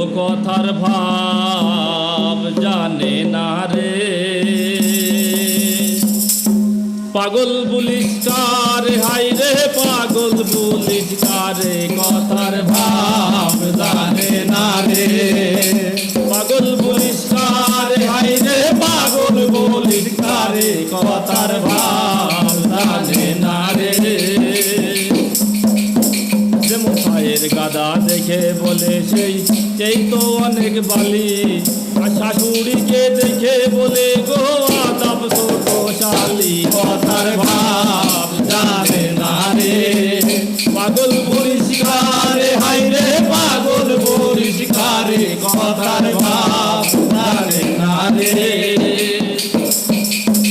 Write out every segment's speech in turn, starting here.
ও কথার ভাব জানে না রে। পাগল বুলিস কারে হাই রে পাগল বুলিস কারে কথার ভাব জানে না রে। দেখে বলে সেই সেই তো অনেক বালি। আর শাশুড়িকে দেখে বলে, গো আদাব ছোট কথার ভাব জানে না রে। পাগল পরিষ্কারে হাই রে পাগল পরিষ্কারে, কথার ভাব জানে না রে।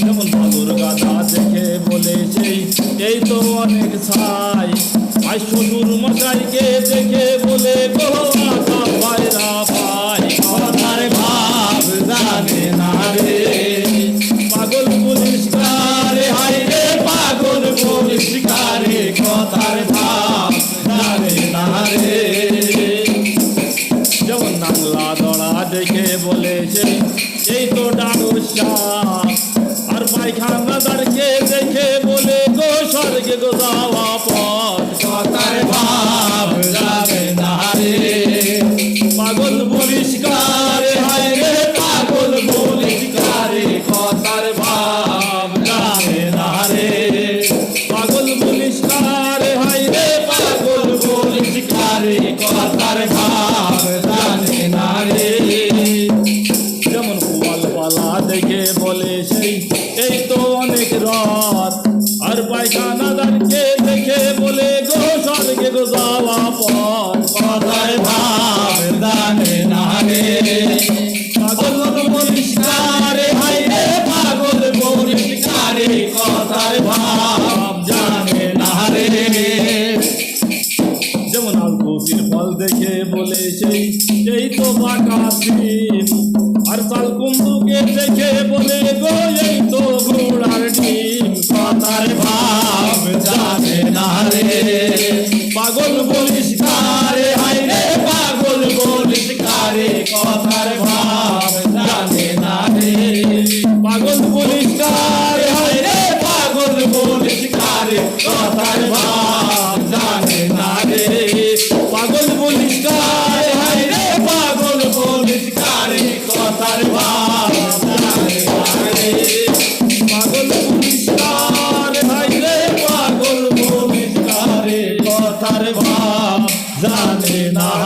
যেমন বাদুর গাধা সেই তো অনেক ছাই শ্বশুর সাপ আর পায়খানাদারকে দেখে বলে গো স্বর্গে গো যাওয়া পথ। কথার ভাব যাবে না রে। পাগল বলিস কারে হায় রে পাগল বলিস কারে কথার ভাব যাবে না রে। পাগল বলিস কারে হায় রে পাগল বলিস কারে কথার ভাব জানে ভাব জানে না যেমন দেখে বলে সেই তো বাঁকা আর চাল কুন্দুকে দেখে বলে, গো, এই তো কথার ভাব জানে না রে পাগল বলিস কার হাই রে পাগল বলিস কার কথার ভাব জানে না রে পাগল বলিস রে পাগল বলিস কার কথার ভাব, জানে না।